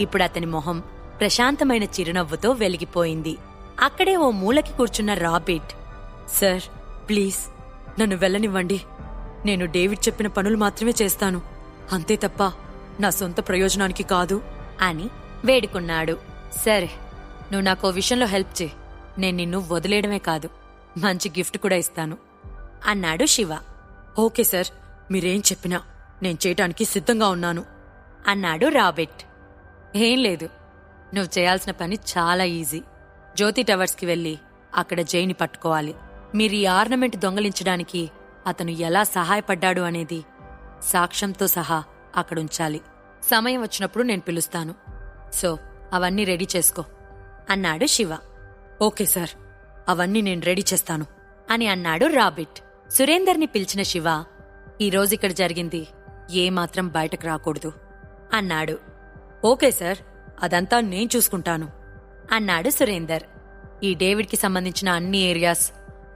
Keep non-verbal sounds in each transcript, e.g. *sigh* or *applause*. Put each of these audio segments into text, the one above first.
ఇప్పుడు అతని మొహం ప్రశాంతమైన చిరునవ్వుతో వెలిగిపోయింది. అక్కడే ఓ మూలకి కూర్చున్న రాబిట్ సార్ ప్లీజ్ నన్ను వెళ్ళనివ్వండి. నేను డేవిడ్ చెప్పిన పనులు మాత్రమే చేస్తాను. అంతే తప్ప నా సొంత ప్రయోజనానికి కాదు. అని వేడుకున్నాడు. సరే నువ్వు నాకో విషయంలో హెల్ప్ చే నేను నిన్ను వదిలేయడమే కాదు మంచి గిఫ్ట్ కూడా ఇస్తాను. అన్నాడు శివ. ఓకే సార్ మీరేం చెప్పినా నేను చేయటానికి సిద్ధంగా ఉన్నాను అన్నాడు రాబిట్. ఏం లేదు. నువ్వు చేయాల్సిన పని చాలా ఈజీ. జ్యోతి టవర్స్కి వెళ్ళి అక్కడ జైని పట్టుకోవాలి. మీరు ఈ ఆర్నమెంట్ దొంగలించడానికి అతను ఎలా సహాయపడ్డాడు అనేది సాక్ష్యంతో సహా అక్కడ ఉంచాలి సమయం వచ్చినప్పుడు నేను పిలుస్తాను. సో అవన్నీ రెడీ చేసుకో. అన్నాడు శివ. Okay sir. అవన్నీ నేను రెడీ చేస్తాను అని అన్నాడు రాబిట్. సురేందర్ని పిలిచిన శివ ఈరోజు ఇక్కడ జరిగింది ఏమాత్రం బయటకు రాకూడదు అన్నాడు. ఓకే సార్ అదంతా నేను చూసుకుంటాను అన్నాడు సురేందర్. ఈ డేవిడ్కి సంబంధించిన అన్ని ఏరియాస్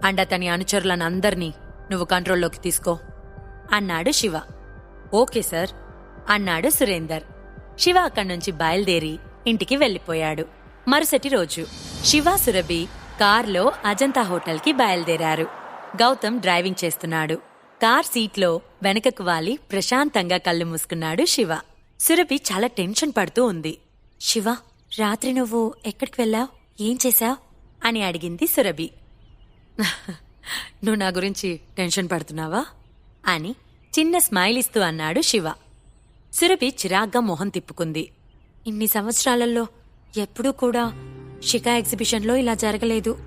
అండ్ అతని అనుచరులనందర్నీ నువ్వు కంట్రోల్లోకి తీసుకో అన్నాడు శివ. ఓకే సార్ అన్నాడు సురేందర్. శివ అక్కడి నుంచి బయలుదేరి ఇంటికి వెళ్ళిపోయాడు మరుసటి రోజు శివ సురభి కార్లో అజంతా హోటల్కి బయలుదేరారు. గౌతమ్ డ్రైవింగ్ చేస్తున్నాడు. కార్ సీట్లో వెనకకు వాలి ప్రశాంతంగా కళ్ళు మూసుకున్నాడు శివ. సురభి చాలా టెన్షన్ పడుతూ ఉంది. శివ రాత్రి నువ్వు ఎక్కడికి వెళ్ళావు? ఏం చేశావు? అని అడిగింది సురభి నువ్వు నా గురించి టెన్షన్ పడుతున్నావా? అని చిన్న స్మైల్ ఇస్తూ అన్నాడు శివ. సురభి చిరాగ్గా మొహం తిప్పుకుంది. ఇన్ని సంవత్సరాలలో ఎప్పుడూ కూడా షికా ఎగ్జిబిషన్లో ఇలా జరగలేదు.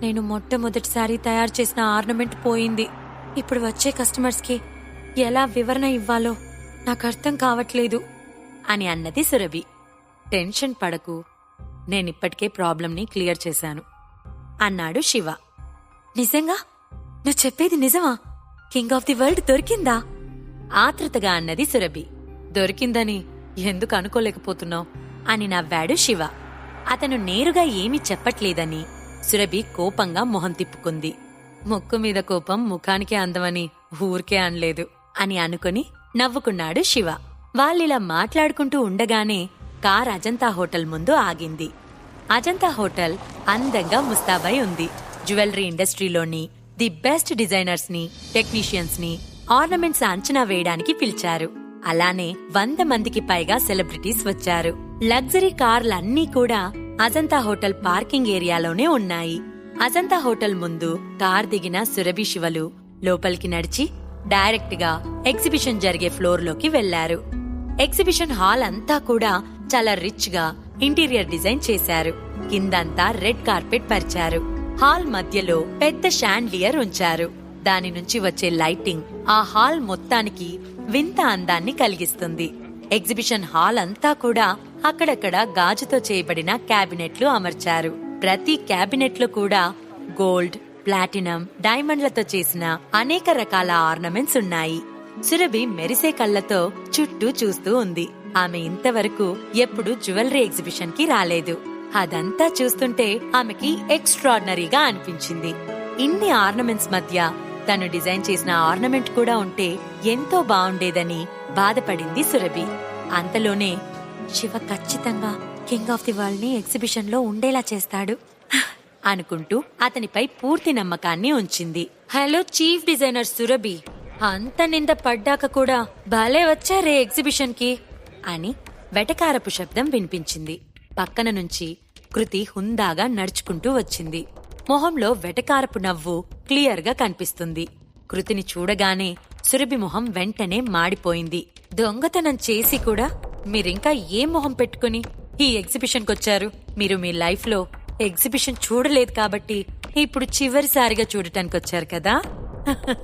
నేను మొట్టమొదటిసారి తయారు చేసిన ఆర్నమెంట్ పోయింది. ఇప్పుడు వచ్చే కస్టమర్స్కి ఎలా వివరణ ఇవ్వాలో నాకు అర్థం కావట్లేదు. అని అన్నది సురభి. టెన్షన్ పడకు. నేనిప్పటికే ప్రాబ్లంని క్లియర్ చేశాను. అన్నాడు శివ. నిజంగా? నువ్వు చెప్పేది నిజమా? కింగ్ ఆఫ్ ది వరల్డ్ దొరికిందా? ఆతృతగా అన్నది సురభి. దొరికిందని ఎందుకు అనుకోలేకపోతున్నావు? అని నవ్వాడు శివ. అతను నేరుగా ఏమీ చెప్పట్లేదని సురభి కోపంగా మొహం తిప్పుకుంది. ముక్కు మీద కోపం ముఖానికే అందమని ఊరికే అనలేదు అని అనుకుని నవ్వుకున్నాడు శివ. వాళ్ళిలా మాట్లాడుకుంటూ ఉండగానే కార్ అజంతా హోటల్ ముందు ఆగింది. అజంతా హోటల్ అందంగా ముస్తాబై ఉంది. జ్యువెలరీ ఇండస్ట్రీలోని ది బెస్ట్ డిజైనర్స్ని టెక్నీషియన్స్ని ఆర్నమెంట్స్ అంచనా వేయడానికి పిలిచారు. అలానే వంద మందికి పైగా సెలబ్రిటీస్ వచ్చారు. లగ్జరీ కార్లన్నీ కూడా అజంతా హోటల్ పార్కింగ్ ఏరియాలోనే ఉన్నాయి. అజంతా హోటల్ ముందు కార్ దిగిన సురభి శివలు లోపలికి నడిచి డైరెక్ట్గా ఎగ్జిబిషన్ జరిగే ఫ్లోర్లోకి వెళ్ళారు ఎగ్జిబిషన్ హాల్ అంతా కూడా చాలా రిచ్గా ఇంటీరియర్ డిజైన్ చేశారు. కిందంతా రెడ్ కార్పెట్ పరిచారు. హాల్ మధ్యలో పెద్ద షాండ్లియర్ ఉంచారు. దాని నుంచి వచ్చే లైటింగ్ ఆ హాల్ మొత్తానికి వింత అందాన్ని కలిగిస్తుంది. ఎగ్జిబిషన్ హాల్ అంతా కూడా అక్కడక్కడ గాజుతో చేయబడిన క్యాబినెట్లు అమర్చారు. ప్రతి క్యాబినెట్లు కూడా గోల్డ్ ప్లాటినం డైమండ్లతో చేసిన అనేక రకాల ఆర్నమెంట్స్ ఉన్నాయి. సురభి మెరిసే కళ్ళతో చుట్టూ చూస్తూ ఉంది. ఆమె ఇంతవరకు ఎప్పుడు జ్యువెలరీ ఎగ్జిబిషన్కి రాలేదు. అదంతా చూస్తుంటే ఆమెకి ఎక్స్ట్రాడినరీగా అనిపించింది. ఇన్ని ఆర్నమెంట్స్ మధ్య తను డిజైన్ చేసిన ఆర్నమెంట్ కూడా ఉంటే ఎంతో బాగుండేదని బాధపడింది సురభి. అంతలోనే శివ ఖచ్చితంగా కింగ్ ఆఫ్ ది వరల్డ్ని ఎగ్జిబిషన్లో ఉండేలా చేస్తాడు. అనుకుంటూ అతనిపై పూర్తి నమ్మకాన్ని ఉంచింది. Hello chief designer Surabhi. అంత నింద పడ్డాక కూడా భలే వచ్చారే ఎగ్జిబిషన్కి అని వెటకారపు శబ్దం వినిపించింది. పక్కన నుంచి కృతి హుందాగా నడుచుకుంటూ వచ్చింది. మొహంలో వెటకారపు నవ్వు క్లియర్గా కనిపిస్తుంది. కృతిని చూడగానే సురభి మొహం వెంటనే మాడిపోయింది. దొంగతనం చేసి కూడా మీరింకా ఏ మొహం పెట్టుకుని ఈ ఎగ్జిబిషన్కొచ్చారు? మీరు మీ లైఫ్లో ఎగ్జిబిషన్ చూడలేదు కాబట్టి ఇప్పుడు చివరిసారిగా చూడటానికి వచ్చారు కదా? *laughs*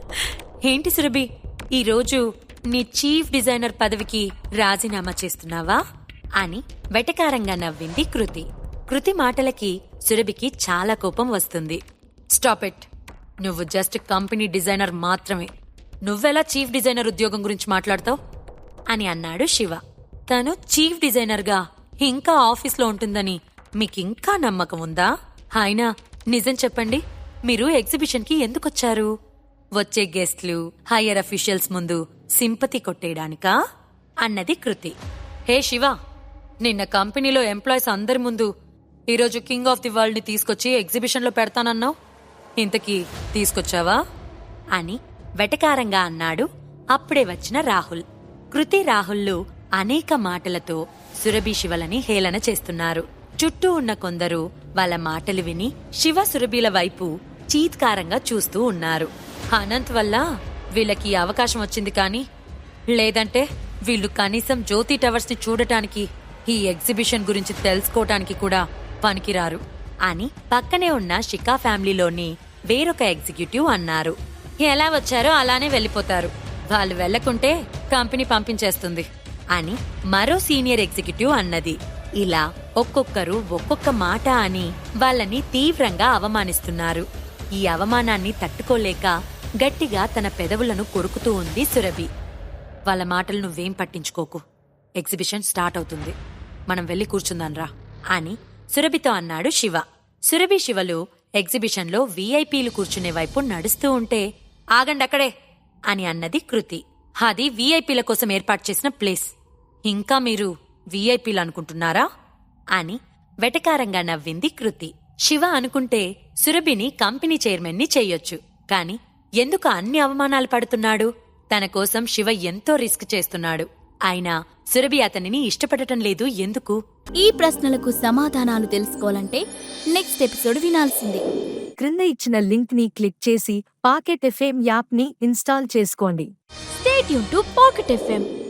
ఏంటి సురభి ఈరోజు నీ చీఫ్ డిజైనర్ పదవికి రాజీనామా చేస్తున్నావా? అని వెటకారంగా నవ్వింది కృతి. కృతి మాటలకి సురభికి చాలా కోపం వస్తుంది. స్టాప్ ఇట్ నువ్వు జస్ట్ కంపెనీ డిజైనర్ మాత్రమే. నువ్వెలా చీఫ్ డిజైనర్ ఉద్యోగం గురించి మాట్లాడతావు? అని అన్నాడు శివ. తను చీఫ్ డిజైనర్గా ఇంకా ఆఫీస్లో ఉంటుందని మీకింకా నమ్మకం ఉందా? అయినా నిజం చెప్పండి. మీరు ఎగ్జిబిషన్కి ఎందుకొచ్చారు? వచ్చే గెస్ట్లు హయ్యర్ అఫీషియల్స్ ముందు సింపతి కొట్టేయడానికా? అన్నది కృతి. హే శివ నిన్న కంపెనీలో ఎంప్లాయీస్ అందరి ముందు ఈరోజు కింగ్ ఆఫ్ ది వరల్డ్ని తీసుకొచ్చి ఎగ్జిబిషన్లో పెడతానన్నావు. ఇంతకీ తీసుకొచ్చావా? అని వెటకారంగా అన్నాడు అప్పుడే వచ్చిన రాహుల్. కృతి రాహుల్లు అనేక మాటలతో సురభి శివలని హేళన చేస్తున్నారు. చుట్టూ ఉన్న కొందరు వాళ్ళ మాటలు విని శివ సురభిల వైపు చీత్కారంగా చూస్తూ ఉన్నారు. అనంత్ వల్ల వీళ్ళకి అవకాశం వచ్చింది కానీ లేదంటే వీళ్ళు కనీసం జ్యోతి టవర్స్ని చూడటానికి ఈ ఎగ్జిబిషన్ గురించి తెలుసుకోవటానికి కూడా పనికిరారు అని పక్కనే ఉన్న షికా ఫ్యామిలీలోని వేరొక ఎగ్జిక్యూటివ్ అన్నారు. ఎలా వచ్చారో అలానే వెళ్ళిపోతారు. వాళ్ళు వెళ్ళకుంటే కంపెనీ పంపించేస్తుంది అని మరో సీనియర్ ఎగ్జిక్యూటివ్ అన్నది. ఇలా ఒక్కొక్కరు ఒక్కొక్క మాట అని వాళ్ళని తీవ్రంగా అవమానిస్తున్నారు. ఈ అవమానాన్ని తట్టుకోలేక గట్టిగా తన పెదవులను కొరుకుతూ ఉంది సురభి. వాళ్ళ మాటలు నువ్వేం పట్టించుకోకు. ఎగ్జిబిషన్ స్టార్ట్ అవుతుంది. మనం వెళ్ళి కూర్చుందాన్రా అని సురభితో అన్నాడు శివ. సురభి శివలు ఎగ్జిబిషన్లో వీఐపీలు కూర్చునే వైపు నడుస్తూ ఉంటే ఆగండి అక్కడే అని అన్నది కృతి. అది వీఐపీల కోసం ఏర్పాటు చేసిన ప్లేస్. ఇంకా మీరు వీఐపీలు అనుకుంటున్నారా అని వెటకారంగా నవ్వింది కృతి. శివ అనుకుంటే సురభిని కంపెనీ చైర్మన్ని చెయ్యొచ్చు కాని ఎందుకు అన్ని అవమానాలు పడుతున్నాడు? తన కోసం శివ ఎంతో రిస్క్ చేస్తున్నాడు. అయినా సురభి అతనిని ఇష్టపడటం లేదు. ఎందుకు? ఈ ప్రశ్నలకు సమాధానాలు తెలుసుకోవాలంటే నెక్స్ట్ ఎపిసోడ్ వినాల్సిందే. క్రింద ఇచ్చిన లింక్ని క్లిక్ చేసి పాకెట్ ఎఫ్ఎం యాప్ని ఇన్స్టాల్ చేసుకోండి. స్టేట్ యూన్ టు పాకెట్ ఎఫ్ఎం.